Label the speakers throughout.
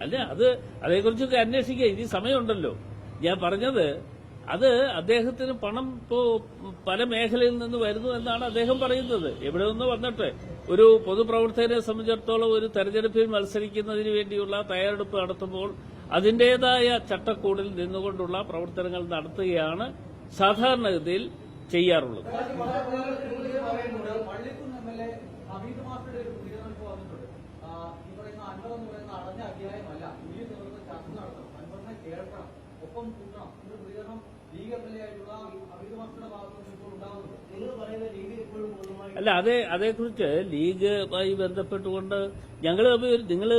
Speaker 1: അല്ല അത് അതേക്കുറിച്ചൊക്കെ അന്വേഷിക്കുക. ഇനി സമയമുണ്ടല്ലോ. ഞാൻ പറഞ്ഞത് അത് അദ്ദേഹത്തിന് പണം ഇപ്പോ പല മേഖലയിൽ നിന്ന് വരുന്നു എന്നാണ് അദ്ദേഹം പറയുന്നത്. എവിടെ നിന്ന് വന്നിട്ട്? ഒരു പൊതുപ്രവർത്തകരെ സംബന്ധിച്ചിടത്തോളം ഒരു തെരഞ്ഞെടുപ്പിൽ മത്സരിക്കുന്നതിന് വേണ്ടിയുള്ള തയ്യാറെടുപ്പ് നടത്തുമ്പോൾ അതിന്റേതായ ചട്ടക്കൂടിൽ നിന്നുകൊണ്ടുള്ള പ്രവർത്തനങ്ങൾ നടത്തുകയാണ് സാധാരണഗതിയിൽ ചെയ്യാറുള്ളത്
Speaker 2: പറയുന്നുണ്ട് Pallikkunnu M L A Hameed മാസ്റ്ററുടെ ഒരു പ്രതികരണം ഇപ്പോൾ വന്നിട്ടുണ്ട് ആ, ഈ പറയുന്ന അൻവർ എന്ന് പറയുന്ന അടഞ്ഞ അധ്യായമല്ല പുതിയ നേതൃത്വം ചർച്ച നടത്തണം അൻവറിനെ കേൾക്കണം ഒപ്പം കൂട്ടണം ഒരു പ്രതികരണം ലീഗ് എം എൽ എ ആയിട്ടുള്ള ഹമീദ് മാസ്റ്ററുടെ ഭാഗത്ത് നിന്ന് ഇപ്പോൾ ഉണ്ടാകുന്നുണ്ട് നിങ്ങൾ പറയുന്ന രീതി ഇപ്പോഴും പൂർണമായി
Speaker 1: അല്ല അതേ അതേക്കുറിച്ച് ലീഗുമായി ബന്ധപ്പെട്ടുകൊണ്ട് ഞങ്ങൾ നിങ്ങൾ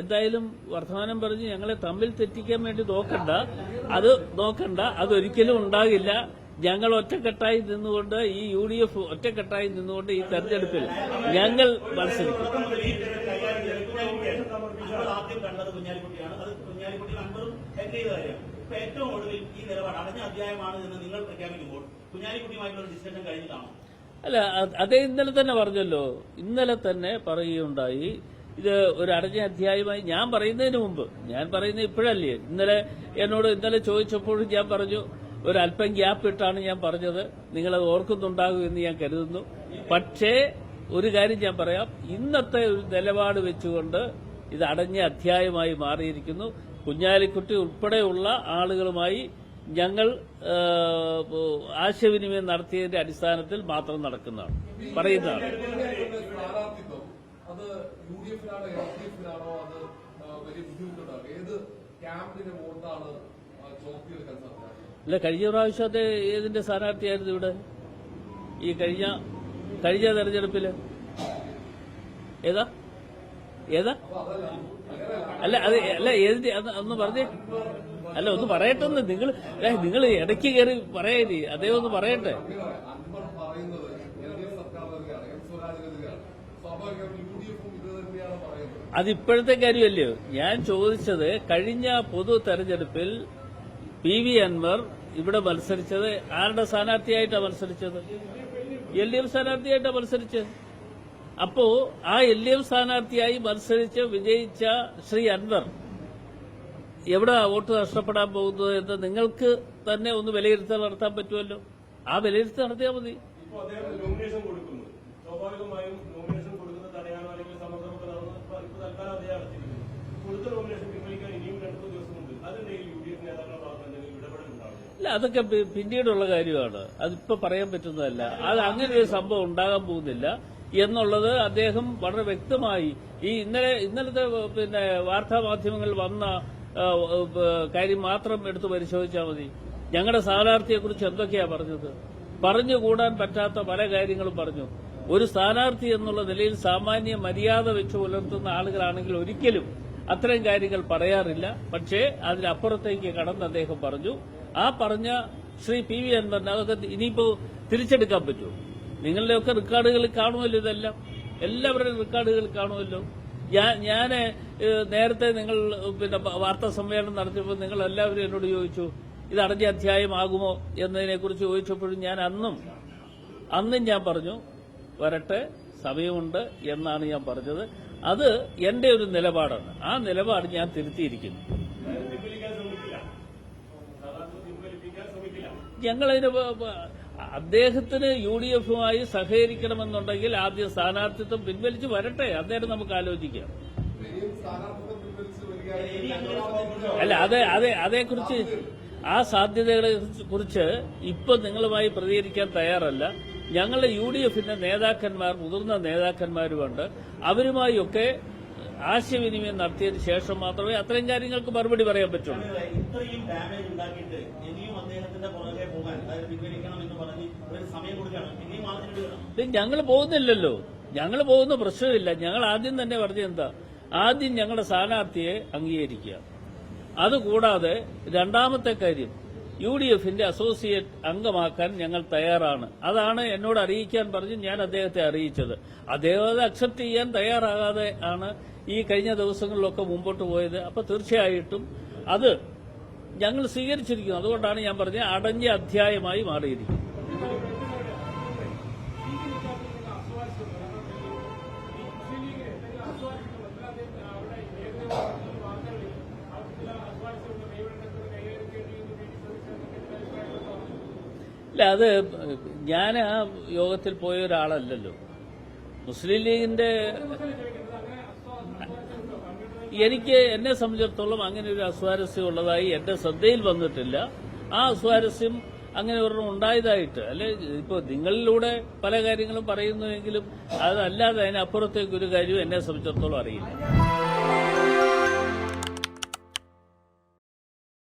Speaker 1: എന്തായാലും വർത്തമാനം പറഞ്ഞ് ഞങ്ങളെ തമ്മിൽ തെറ്റിക്കാൻ വേണ്ടി നോക്കണ്ട. അത് നോക്കണ്ട. അതൊരിക്കലും ഉണ്ടാകില്ല. ഞങ്ങൾ ഒറ്റക്കെട്ടായി നിന്നുകൊണ്ട് ഈ യു ഡി എഫ് ഒറ്റക്കെട്ടായി നിന്നുകൊണ്ട് ഈ തെരഞ്ഞെടുപ്പിൽ ഞങ്ങൾ മത്സരിക്കും.
Speaker 3: കുഞ്ഞാലിക്കുട്ടി അൻവറും എന്റെ ചെയ്ത കാര്യമാണ് ഇപ്പൊ ഏറ്റവും ഒടുവിൽ ഈ നിലപാട് അടഞ്ഞ അധ്യായമാണ് എന്ന് നിങ്ങൾ പ്രഖ്യാപിക്കുമ്പോൾ കുഞ്ഞാലിക്കുട്ടിയുമായിട്ടുള്ള ഡിസ്കഷൻ കഴിഞ്ഞിട്ടാണോ?
Speaker 1: അല്ല അതേ ഇന്നലെ തന്നെ പറഞ്ഞല്ലോ. ഇന്നലെ തന്നെ പറയുകയുണ്ടായി ഇത് ഒരു അടഞ്ഞ അധ്യായമായി ഞാൻ പറയുന്നതിന് മുമ്പ്. ഞാൻ പറയുന്നത് ഇപ്പോഴല്ലേ. ഇന്നലെ എന്നോട് ഇന്നലെ ചോദിച്ചപ്പോഴും ഞാൻ പറഞ്ഞു ഒരു അല്പം ഗ്യാപ്പ് ഇട്ടാണ് ഞാൻ പറഞ്ഞത്. നിങ്ങളത് ഓർക്കുന്നുണ്ടാകും എന്ന് ഞാൻ കരുതുന്നു. പക്ഷേ ഒരു കാര്യം ഞാൻ പറയാം. ഇന്നത്തെ ഒരു നിലപാട് വെച്ചുകൊണ്ട് ഇത് അടഞ്ഞ അധ്യായമായി മാറിയിരിക്കുന്നു. കുഞ്ഞാലിക്കുട്ടി ഉൾപ്പെടെയുള്ള ആളുകളുമായി ഞങ്ങൾ ആശയവിനിമയം നടത്തിയതിന്റെ അടിസ്ഥാനത്തിൽ മാത്രം നടക്കുന്നതാണ്. പറയുന്നതാണ്. അല്ല കഴിഞ്ഞ പ്രാവശ്യത്തെ ഏതിന്റെ സ്ഥാനാർത്ഥിയായിരുന്നു ഇവിടെ? ഈ കഴിഞ്ഞ കഴിഞ്ഞ തെരഞ്ഞെടുപ്പിൽ? ഏതാ? ഏതാ? അല്ല അത് അല്ല ഏതിന്റെ ഒന്ന് പറഞ്ഞേ. അല്ല ഒന്ന് പറയട്ടെ ഒന്ന് നിങ്ങൾ നിങ്ങൾ ഇടയ്ക്ക് കയറി പറയരുത് അദ്ദേഹം ഒന്ന് പറയട്ടെ. അതിപ്പോഴത്തെ കാര്യമല്ലയോ? ഞാൻ ചോദിച്ചത് കഴിഞ്ഞ പൊതു തെരഞ്ഞെടുപ്പിൽ പി വി അൻവർ ഇവിടെ മത്സരിച്ചത് ആരുടെ സ്ഥാനാർത്ഥിയായിട്ടാണ് മത്സരിച്ചത്? എൽ ഡി എഫ് സ്ഥാനാർത്ഥിയായിട്ടാണ് മത്സരിച്ചത്? അപ്പോ ആ എൽ ഡി എഫ് സ്ഥാനാർത്ഥിയായി മത്സരിച്ച് വിജയിച്ച ശ്രീ അൻവർ എവിടെ വോട്ട് നഷ്ടപ്പെടാൻ പോകുന്നത് എന്ന് നിങ്ങൾക്ക് തന്നെ ഒന്ന് വിലയിരുത്തൽ നടത്താൻ പറ്റുമല്ലോ? ആ വിലയിരുത്തൽ നടത്തിയാൽ മതി. അല്ല അതൊക്കെ പിന്നീടുള്ള കാര്യമാണ്. അതിപ്പോ പറയാൻ പറ്റുന്നതല്ല. അത് അങ്ങനെ ഒരു സംഭവം ഉണ്ടാകാൻ പോകുന്നില്ല. എന്നുള്ളത് അദ്ദേഹം വളരെ വ്യക്തമായി ഈ ഇന്നലെ ഇന്നലത്തെ പിന്നെ വാർത്താ മാധ്യമങ്ങളിൽ വന്ന കാര്യം മാത്രം എടുത്തു പരിശോധിച്ചാൽ മതി. ഞങ്ങളുടെ സ്ഥാനാർത്ഥിയെക്കുറിച്ച് എന്തൊക്കെയാ പറഞ്ഞത്? പറഞ്ഞുകൂടാൻ പറ്റാത്ത പല കാര്യങ്ങളും പറഞ്ഞു. ഒരു സ്ഥാനാർത്ഥി എന്നുള്ള നിലയിൽ സാമാന്യ മര്യാദ വെച്ച് പുലർത്തുന്ന ആളുകളാണെങ്കിൽ ഒരിക്കലും അത്തരം കാര്യങ്ങൾ പറയാറില്ല. പക്ഷേ അതിനപ്പുറത്തേക്ക് കടന്ന് അദ്ദേഹം പറഞ്ഞു. ആ പറഞ്ഞ ശ്രീ പി വി അൻവറിന് അതൊക്കെ ഇനിയിപ്പോ തിരിച്ചെടുക്കാൻ പറ്റുമോ? നിങ്ങളുടെയൊക്കെ റെക്കോർഡുകൾ കാണുമല്ലോ ഇതെല്ലാം? എല്ലാവരുടെയും റെക്കോർഡുകൾ കാണുമല്ലോ? ഞാൻ നേരത്തെ നിങ്ങൾ പിന്നെ വാർത്താ സമ്മേളനം നടത്തിയപ്പോൾ നിങ്ങൾ എല്ലാവരും എന്നോട് ചോദിച്ചു ഇത് അടഞ്ഞ അധ്യായമാകുമോ? എന്നതിനെക്കുറിച്ച് ചോദിച്ചപ്പോഴും ഞാൻ അന്നും അന്നും ഞാൻ പറഞ്ഞു വരട്ടെ സമയമുണ്ട് എന്നാണ് ഞാൻ പറഞ്ഞത്. അത് എന്റെ ഒരു നിലപാടാണ്. ആ നിലപാട് ഞാൻ തിരുത്തിയിരിക്കുന്നു. ഞങ്ങളതിന് അദ്ദേഹത്തിന് യു ഡി എഫുമായി സഹകരിക്കണമെന്നുണ്ടെങ്കിൽ ആദ്യം സ്ഥാനാർത്ഥിത്വം പിൻവലിച്ച് വരട്ടെ. അദ്ദേഹം നമുക്ക് ആലോചിക്കാം. അല്ല അതെ അതെ അതേക്കുറിച്ച് ആ സാധ്യതകളെ കുറിച്ച് ഇപ്പൊ നിങ്ങളുമായി പ്രതികരിക്കാൻ തയ്യാറല്ല. ഞങ്ങളുടെ യു ഡി എഫിന്റെ നേതാക്കന്മാർ മുതിർന്ന നേതാക്കന്മാരുമുണ്ട്. അവരുമായൊക്കെ ആശയവിനിമയം നടത്തിയതിനു ശേഷം മാത്രമേ അത്തരം കാര്യങ്ങൾക്ക് മറുപടി പറയാൻ പറ്റുള്ളൂ.
Speaker 3: ഇത്രയും ഡാമേജ് ഉണ്ടാക്കിയിട്ട് ഇനിയും അദ്ദേഹത്തിന്റെ പുറകെ പോകാൻ അതായത് പിൻവലിക്കണം എന്ന് പറഞ്ഞ് ഒരു സമയം കൊടുക്കുകയാണ് ഇനിയും ആവശ്യം
Speaker 1: ഇത് ഞങ്ങൾ പോകുന്നില്ലല്ലോ. ഞങ്ങൾ പോകുന്ന പ്രശ്നമില്ല. ഞങ്ങൾ ആദ്യം തന്നെ പറഞ്ഞത് എന്താ? ആദ്യം ഞങ്ങളുടെ സ്ഥാനാർത്ഥിയെ അംഗീകരിക്കുക. അതുകൂടാതെ രണ്ടാമത്തെ കാര്യം യു ഡി എഫിന്റെ അസോസിയേറ്റ് അംഗമാക്കാൻ ഞങ്ങൾ തയ്യാറാണ്. അതാണ് എന്നോട് അറിയിക്കാൻ പറഞ്ഞ് ഞാൻ അദ്ദേഹത്തെ അറിയിച്ചത്. അദ്ദേഹം അത് അക്സെപ്റ്റ് ചെയ്യാൻ തയ്യാറാകാതെ ആണ് ഈ കഴിഞ്ഞ ദിവസങ്ങളിലൊക്കെ മുമ്പോട്ട് പോയത്. അപ്പൊ തീർച്ചയായിട്ടും അത് ഞങ്ങൾ സ്വീകരിച്ചിരിക്കുന്നു. അതുകൊണ്ടാണ് ഞാൻ പറഞ്ഞത് അടഞ്ഞ അധ്യായമായി മാറിയിരിക്കുന്നത് അത് ഞാൻ ആ യോഗത്തിൽ പോയ ഒരാളല്ലല്ലോ. മുസ്ലിം ലീഗിന്റെ എനിക്ക് എന്നെ സംബന്ധിച്ചിടത്തോളം അങ്ങനെ ഒരു അസ്വാരസ്യം ഉള്ളതായി എന്റെ ശ്രദ്ധയിൽ വന്നിട്ടില്ല. ആ അസ്വാരസ്യം അങ്ങനെ ഒരെണ്ണം ഉണ്ടായതായിട്ട്. അല്ലെ ഇപ്പോൾ നിങ്ങളിലൂടെ പല കാര്യങ്ങളും പറയുന്നുവെങ്കിലും അതല്ലാതെ അതിനപ്പുറത്തേക്ക് ഒരു കാര്യവും എന്നെ സംബന്ധിച്ചിടത്തോളം അറിയില്ല.